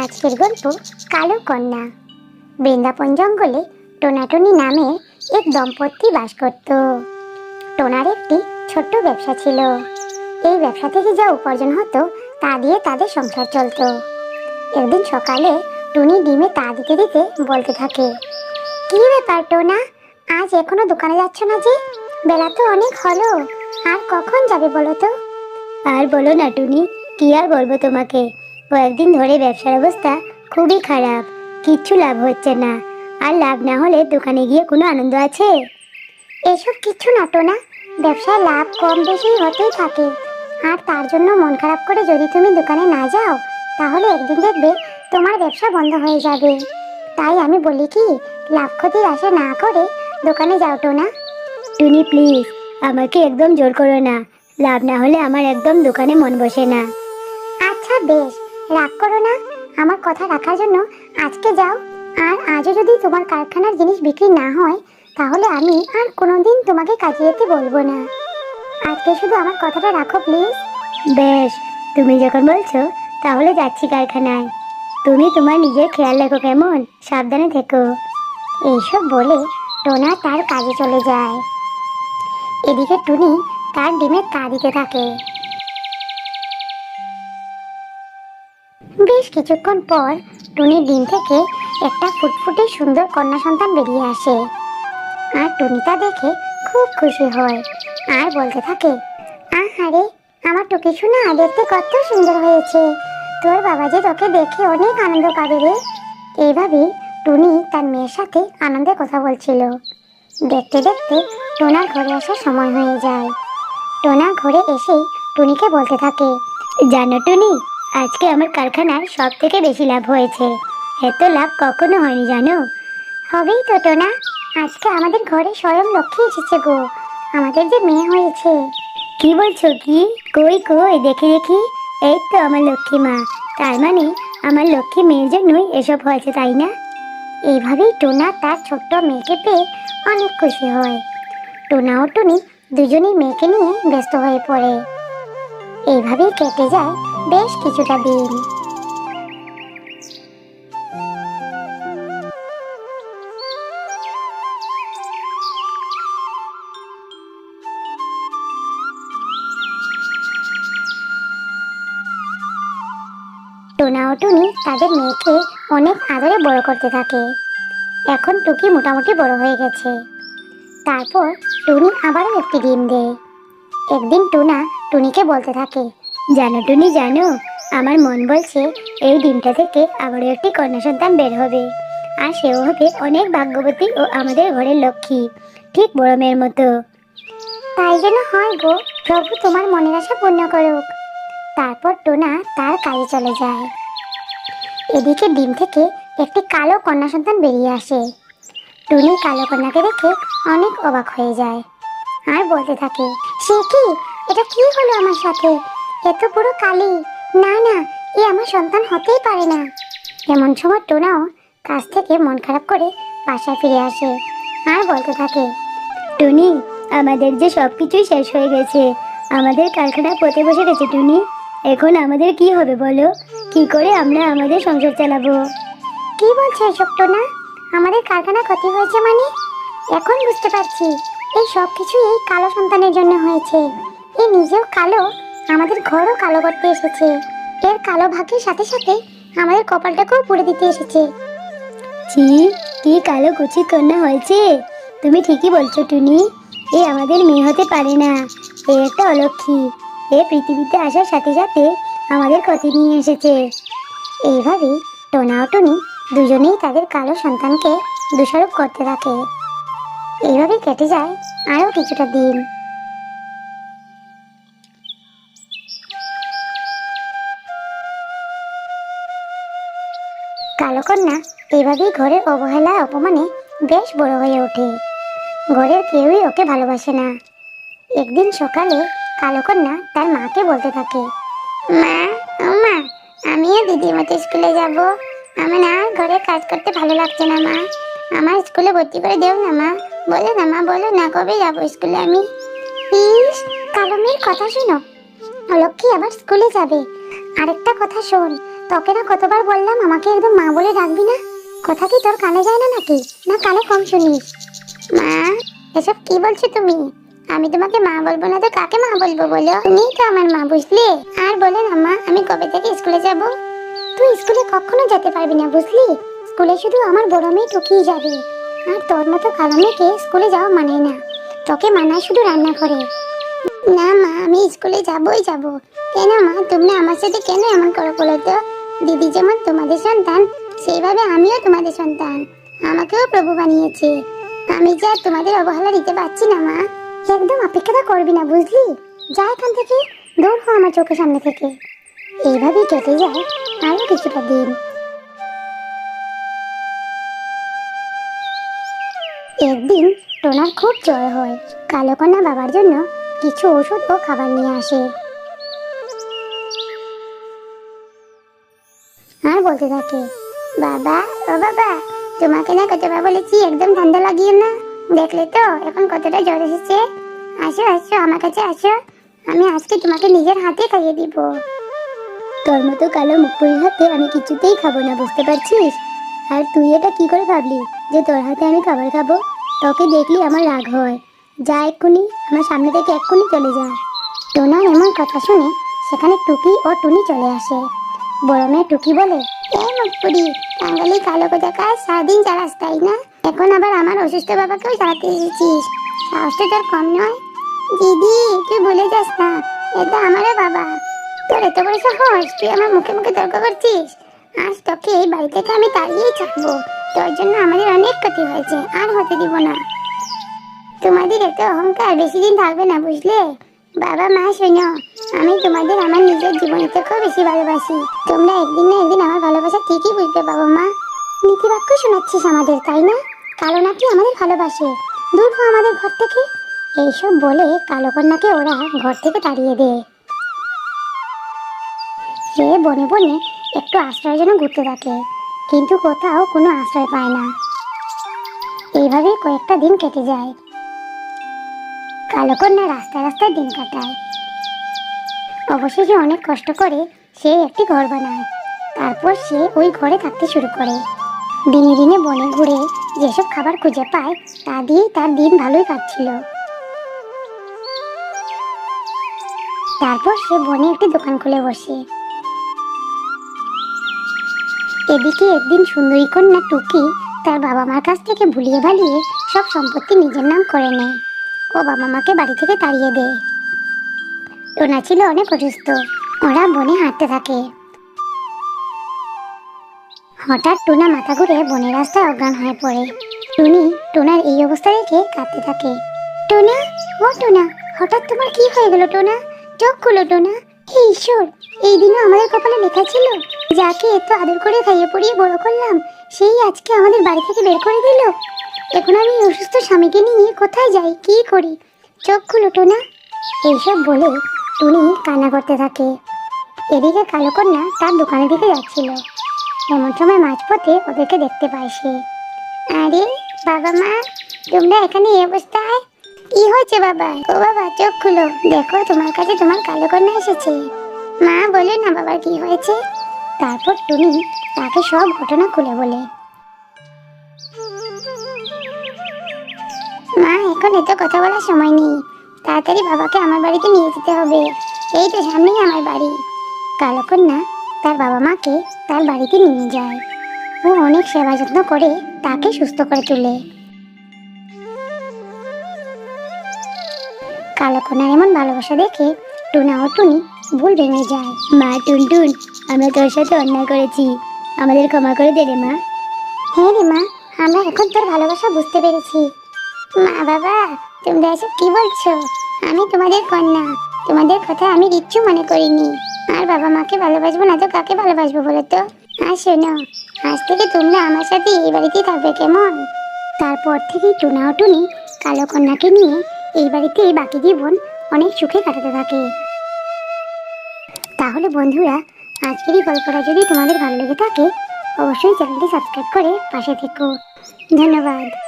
আজকের গল্প কালো কন্যা। বৃন্দাবন জঙ্গলে টোনাটুনি নামে এক দম্পতি বাস করত। টোনার একটি ছোট্ট ব্যবসা ছিল। এই ব্যবসা থেকে যা উপার্জন হতো, তা দিয়ে তাদের সংসার চলতো। একদিন সকালে টুনি ডিমে তা দিতে দিতে বলতে থাকে, কি ব্যাপার টোনা, আজ এখনও দোকানে যাচ্ছ না যে? বেলা তো অনেক হলো, আর কখন যাবে বলো তো? আর বলো না টুনি কি আর বলব তোমাকে? কয়েকদিন ধরে ব্যবসার অবস্থা খুবই খারাপ। কিচ্ছু লাভ হচ্ছে না। আর লাভ না হলে দোকানে গিয়ে কোনো আনন্দ আছে? এসব কিচ্ছু না। ব্যবসায় লাভ কম বেশি হতেই থাকে। আর তার জন্য মন খারাপ করে যদি তুমি দোকানে না যাও, তাহলে একদিন দেখবে তোমার ব্যবসা বন্ধ হয়ে যাবে। তাই আমি বলি কি, লাভ ক্ষতির আশা না করে দোকানে যাও টোনা টুনি, প্লিজ, আমাকে একদম জোর করো না। লাভ না হলে আমার একদম দোকানে মন বসে না। বেশ, রাগ করো না। আমার কথা রাখার জন্য আজকে যাও। আর আজও যদি তোমার কারখানার জিনিস বিক্রি না হয়, তাহলে আমি আর কোনোদিন তোমাকে কাজে যেতে বলব না। আজকে শুধু আমার কথাটা রাখো, প্লিজ। বেশ, তুমি যখন বলছো, তাহলে যাচ্ছি কারখানায়। তুমি তোমার নিজের খেয়াল রাখো কেমন? সাবধানে থেকো। এইসব বলে টোনা তার কাজে চলে যায়। এদিকে টুনি তার ডিমে তা দিতে থাকে। বেশ কিছুক্ষণ পর টুনির ডিম থেকে একটা ফুটফুটে সুন্দর কন্যা সন্তান বেরিয়ে আসে। আর টুনি তা দেখে খুব খুশি হয় আর বলতে থাকে, আহারে, আমার টুকি শোনা দেখতে কত সুন্দর হয়েছে। তোর বাবা যে তোকে দেখে অনেক আনন্দ পাবে রে। এইভাবে টুনি তার মেয়ের সাথে আনন্দে কথা বলছিল। দেখতে দেখতে টোনার ঘরে আসার সময় হয়ে যায়। টোনা ঘরে এসেই টুনিকে বলতে থাকে, জানো টুনি আজকে আমার কারখানার সব থেকে বেশি লাভ হয়েছে। এত লাভ কখনো হয়নি, জানো? হবেই তো, টোনা। আজকে আমাদের ঘরে স্বয়ং লক্ষ্মী এসেছে গো। আমাদের যে মেয়ে হয়েছে। কি বলছো কি? কই কই? দেখি দেখি। এই তো আমার লক্ষ্মী মা। তার মানে আমার লক্ষ্মী মেয়ের জন্যই এসব হয়েছে, তাই না? এইভাবেই টোনা তার ছোট্ট মেয়েকে পেয়ে অনেক খুশি হয়। টোনা ও টুনি দুজনেই মেয়েকে নিয়ে ব্যস্ত হয়ে পড়ে। এইভাবেই কেটে যায় বেশ কিছুটা দিন টোনা ও টুনি তাদের মেয়েকে অনেক আদরে বড় করতে থাকে। এখন টুকি মোটামুটি বড় হয়ে গেছে। তারপর টুনি আবারও একটি ডিম দেয়। একদিন টুনা টুনিকে বলতে থাকে জানো টুনি, জানো, আমার মন বলছে এই ডিমটা থেকে আবারও একটি কন্যা সন্তান বের হবে। আর সেও হবে অনেক ভাগ্যবতী ও আমাদের ঘরের লক্ষ্মী, ঠিক বড় মেয়ের মতো। তাই যেন হয় গো, প্রভু তোমার মনের আশা পূর্ণ করুক। তারপর টোনা তার কাজে চলে যায়। এদিকে ডিম থেকে একটি কালো কন্যা সন্তান বেরিয়ে আসে। টুনি কালো কন্যাকে দেখে অনেক অবাক হয়ে যায়। আর বলতে থাকে, সে কি? এটা কি হলো আমার সাথে? এত পুরো কালি। না না, এ আমার সন্তান হতেই পারে না। এমন সময় টোনাও কাজ থেকে মন খারাপ করে বাসায় ফিরে আসে আর বলতে থাকে, টুনি, আমাদের যে সব কিছুই শেষ হয়ে গেছে। আমাদের কারখানা পথে বসে গেছে, টুনি। এখন আমাদের কি হবে বলো? কি করে আমরা আমাদের সংসার চালাবো? কি বলছে এসব, টোনা? আমাদের কারখানা ক্ষতি হয়েছে মানে? এখন বুঝতে পারছি, এই সব কিছু এই কালো সন্তানের জন্য হয়েছে। এ নিজেও কালো আমাদের ঘরও কালো করতে এসেছে। এর কালো ভাগের সাথে সাথে আমাদের কপালটাকেও পুড়ে দিতে এসেছে। ছি, কি কালো কুচি কন্যা হয়েছে। তুমি ঠিকই বলছো, টুনি। এ আমাদের মেয়ে হতে পারে না। এ একটা অলক্ষী। এ পৃথিবীতে আসার সাথে সাথে আমাদের ক্ষতি নিয়ে এসেছে। এইভাবেই টোনা টুনি দুজনেই তাদের কালো সন্তানকে দোষারোপ করতে থাকে। এইভাবে কেটে যায় আরও কিছুটা দিন। কন্যা এইভাবেই ঘরের অবহেলা অপমানে বেশ বড় হয়ে ওঠে। ঘরের কেউই ওকে ভালোবাসে না। একদিন সকালে কালো কন্যা তার মাকে বলতে থাকে, মা মা, আমিও দিদির মতো স্কুলে যাব। আমার না ঘরে কাজ করতে ভালো লাগছে না, মা। আমার স্কুলে ভর্তি করে দেও না, মা। বলো না, মা, বলো না, কবে যাব স্কুলে আমি? ইস কালো মেয়ের কথা শুনো। অলক্ষী আবার স্কুলে যাবে। আরেকটা কথা শোন তোকে না কতবার বললাম আমাকে একদম মা বলে ডাকবি না? কথা কি তোর কানে যায় না নাকি? না, কানে কম শুনিস মা, এসব কি বলছো তুমি? আমি তোমাকে মা বলব না তো কাকে মা বলব বলো? তুমি তো আমার মা, বুঝলি? আর বলে না মা, আমি কবে থেকে স্কুলে যাব? তুই স্কুলে কখনো যেতে পারবি না, বুঝলি? স্কুলে শুধু আমার বড় মেয়ে টুকিয়ে যাবে। আর তোর মতো কালো মেয়েকে স্কুলে যাওয়া মানে না। তোকে মানায় শুধু রান্না করে না মা, আমি স্কুলে যাবই যাব। কেন মা, তুমি আমার সাথে কেন এমন করো বলো তো? দিদি যেমন তোমাদের সন্তান, সেইভাবে আমিও তোমাদের সন্তান। আমাকেও প্রভু বানিয়েছে। আমি যা তোমাদের অবহেলা দিতে পারছি না, মা একদম অপেক্ষাটা করবি না, বুঝলি? যা এখান থেকে, দূর হ আমার চোখের সামনে থেকে। এইভাবেই কেটে যায় আরও কিছুটা দিন। একদিন টোনার খুব জ্বর হয়। কালো কন্যা বাবার জন্য কিছু ওষুধ ও খাবার নিয়ে আসে। আর বলতে থাকে। বাবা, ও বাবা, তোমাকে না কতবার বলেছি একদম ঠান্ডা লাগিয়ে না। দেখলে তো, এখন কতটা জ্বর এসেছে। আসো আসো, আমার কাছে আসো। আমি আজকে তোমাকে নিজের হাতে খাইয়ে দিব। তোর মতো কালো মুখপুরির হাতে আমি কিছুতেই খাব না, বুঝতে পারছিস? আর তুই এটা কি করে ভাবলি যে তোর হাতে আমি খাবার খাব? তোকে দেখলি আমার রাগ হয়। যা এক্ষুনি, আমার সামনে থেকে এক্ষুনি চলে যা। টোনার এমন কথা শুনে সেখানে টুকি ও টুনি চলে আসে। বড় মেয়ে টুকি বলে? এই মুখপুরি বাঙালি কালো কোথাকার সারাদিন চালাস, তাই না? এখন আবার আমার অসুস্থ বাবাকেও চালাতে এসেছিস। সাহসটা তোর কম নয়। দিদি, তুই ভুলে যাস না, এটা আমারও বাবা। তোর এত বড় সাহস, তুই আমার মুখে মুখে তর্ক করছিস? আজ তোকে এই বাড়ি থেকে আমি তাড়িয়েই ছাড়বো। তোর জন্য আমাদের অনেক ক্ষতি হয়েছে, আর হতে দিব না। তোমাদের এত অহংকার, বেশি দিন থাকবে না, বুঝলে? বাবা মা, শোনো, আমি তোমাদের, আমার নিজের জীবনের থেকেও বেশি ভালোবাসি। তোমরা একদিন না একদিন আমার ভালোবাসা ঠিকই বুঝতে বাবা মা। নীতিবাক্য শোনাচ্ছিস আমাদের, তাই না? কালো নাকি আমাদের ভালোবাসে? দূর হো আমাদের ঘর থেকে। এইসব বলে কালো কন্যাকে ওরা ঘর থেকে তাড়িয়ে দেয়। সে বনে বনে একটু আশ্রয়ের জন্য ঘুরতে থাকে, কিন্তু কোথাও কোনো আশ্রয় পায় না। এইভাবে কয়েকটা দিন কেটে যায়। কালো কন্যা রাস্তায় রাস্তায় দিন কাটায়। অবশেষে অনেক কষ্ট করে সে একটি ঘর বানায়। তারপর সে ওই ঘরে থাকতে শুরু করে। দিনে দিনে বনে ঘুরে যেসব খাবার খুঁজে পায়, তা দিয়েই তার দিন ভালোই কাটছিল। তারপর সে বনে একটি দোকান খুলে বসে। এদিকে একদিন সুন্দরী কন্যা টুকি তার বাবা মার কাছ থেকে ভুলিয়ে ভালিয়ে সব সম্পত্তি নিজের নাম করে নেয়। ও বাবা মাকে বাড়ি থেকে তাড়িয়ে দেয় টোনা ছিল অনেক অসুস্থ। ওরা বনে হাঁটতে থাকে। হঠাৎ টোনা মাথা ঘুরে বনের রাস্তায় অজ্ঞান হয়ে পড়ে। টুনি টোনার এই অবস্থা দেখে কাঁদতে থাকে। টোনা, ও টোনা, হঠাৎ তোমার কি হয়ে গেল টোনা? চোখ খুলো টোনা। হে ঈশ্বর, এই দিনও আমাদের কপালে লেখা ছিল? যাকে এত আদর করে খাইয়ে পড়িয়ে বড় করলাম, সেই আজকে আমাদের বাড়ি থেকে বের করে দিল। এখন আমি অসুস্থ স্বামীকে নিয়ে কোথায় যাই? কি করি? চোখ খুলো টোনা এইসব বলে টুনি কান্না করতে থাকে। এদিকে কালো কন্যা তার দোকানের দিকে যাচ্ছিল। এমন সময় মাঝপথে ওদেরকে দেখতে পায় সে। আরে, বাবা মা, তোমরা এখানে এই অবস্থায়? কি হয়েছে বাবা? ও বাবা, চোখ খুলো। দেখো, তোমার কাছে তোমার কালো কন্যা এসেছে। মা বলে, না বাবার কি হয়েছে? তারপর টুনি তাকে সব ঘটনা খুলে বলে। মা এখন এত কথা বলার সময় নেই। তাড়াতাড়ি বাবাকে আমার বাড়িতে নিয়ে যেতে হবে। এই তো সামনেই আমার বাড়ি। কালো কন্যা তার বাবা মাকে তার বাড়িতে নিয়ে যায়। ও অনেক সেবা যত্ন করে তাকে সুস্থ করে তোলে। কালো কন্যার এমন ভালোবাসা দেখে টুনা ও টুনি ভুল ভেঙে যায়। মা টুনটুন আমরা তোর সাথে অন্যায় করেছি। আমাদের ক্ষমা করে দে রে মা। হ্যাঁ রে মা আমরা এখন তোর ভালোবাসা বুঝতে পেরেছি। মা বাবা, তোমরা এসব কি বলছো? আমি তোমাদের কন্যা। তোমাদের কথা আমি কিচ্ছু মনে করিনি। আর বাবা মাকে ভালোবাসবো না তো কাকে ভালোবাসবো বলো তো? আর শোনো, আজ থেকে তোমরা আমার সাথে এই বাড়িতেই থাকবে কেমন? তারপর থেকেই টুনা টুনি কালো কন্যাকে নিয়ে এই বাড়িতে এই বাকি জীবন অনেক সুখে কাটাতে থাকে। তাহলে বন্ধুরা, আজকের এই গল্পটা যদি তোমাদের ভালো লেগে থাকে, অবশ্যই চ্যানেলটি সাবস্ক্রাইব করে পাশে থেকো। ধন্যবাদ।